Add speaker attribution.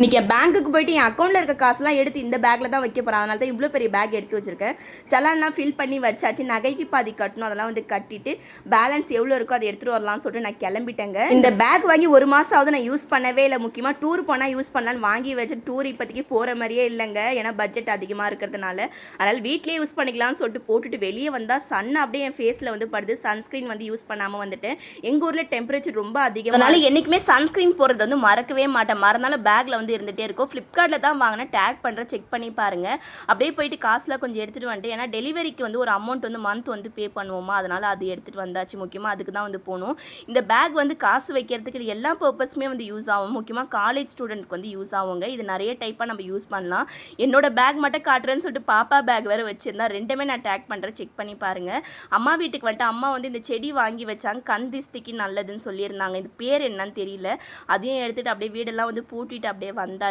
Speaker 1: இன்றைக்கி என் பேங்க்குக்கு போயிட்டு என் அக்கௌண்ட்டில் இருக்க காசுலாம் எடுத்து இந்த பேக்கில் தான் வைக்க போகிறேன் அதனால தான் இவ்வளோ பெரிய பேக் எடுத்து வச்சிருக்கேன். செலான்லாம் ஃபில் பண்ணி வச்சாச்சு. நகைக்கு பாதி கட்டணும். அதெல்லாம் வந்து கட்டிட்டு பேலன்ஸ் எவ்வளோ இருக்கோ அதை எடுத்துகிட்டு வரலாம்னு சொல்லிட்டு நான் கிளம்பிட்டேங்க. இந்த பேக் வாங்கி ஒரு மாதம் ஆகுது. நான் யூஸ் பண்ணவே இல்லை. முக்கியமாக டூர் போனால் யூஸ் பண்ணலான்னு வாங்கி வச்சு டூர் இப்போதைக்கு போகிற மாதிரியே இல்லைங்க. ஏன்னா பட்ஜெட் அதிகமாக இருக்கிறதுனால. அதனால் வீட்லேயே யூஸ் பண்ணிக்கலாம்னு சொல்லிட்டு போட்டுட்டு வெளியே வந்தால் சன் அப்படியே என் ஃபேஸில் வந்து படுது. சன்ஸ்க்ரீன் வந்து யூஸ் பண்ணாமல் வந்துட்டு எங்கள் ஊரில் டெம்பரேச்சர் ரொம்ப அதிகம் அதனால் என்றைக்குமே சன்ஸ்க்ரீன் போடுறது வந்து மறக்கவே மாட்டேன். மறந்தாலும் பேக்கில் வந்து இருந்துகிட்டே இருக்கும். ஃப்ளிப்கார்ட்டில் தான் வாங்கினேன் டேக் பண்ணுறேன் செக் பண்ணி பாருங்கள் அப்படியே போயிட்டு காசுலாம் கொஞ்சம் எடுத்துகிட்டு வந்துட்டு ஏன்னா டெலிவரிக்கு வந்து ஒரு அமௌண்ட் வந்து மந்த் வந்து பே பண்ணுவோமா? அதனால் அது எடுத்துகிட்டு வந்தாச்சு. முக்கியமாக அதுக்கு தான் வந்து போகணும் இந்த பேக் வந்து காசு வைக்கிறதுக்கு எல்லா பர்பஸுமே வந்து யூஸ் ஆகும். முக்கியமாக காலேஜ் ஸ்டூடெண்ட்க்கு வந்து யூஸ் ஆகுங்க. இது நிறைய டைப்பாக நம்ம யூஸ் பண்ணலாம். என்னோட பேக் மட்டும் காட்டுறேன்னு சொல்லிட்டு பாப்பா பேக் வேறு வச்சுருந்தா ரெண்டுமே நான் டேக் பண்ணுறேன் செக் பண்ணி பாருங்கள் அம்மா வீட்டுக்கு வந்துட்டு அம்மா வந்து இந்த செடி வாங்கி வச்சாங்க. கந்திஸ்திக்கு நல்லதுன்னு சொல்லியிருந்தாங்க. இது பேர் என்னன்னு தெரியல. அதையும் எடுத்துகிட்டு அப்படியே வீடெல்லாம் வந்து பூட்டிட்டு அப்படியே வந்தாச்சு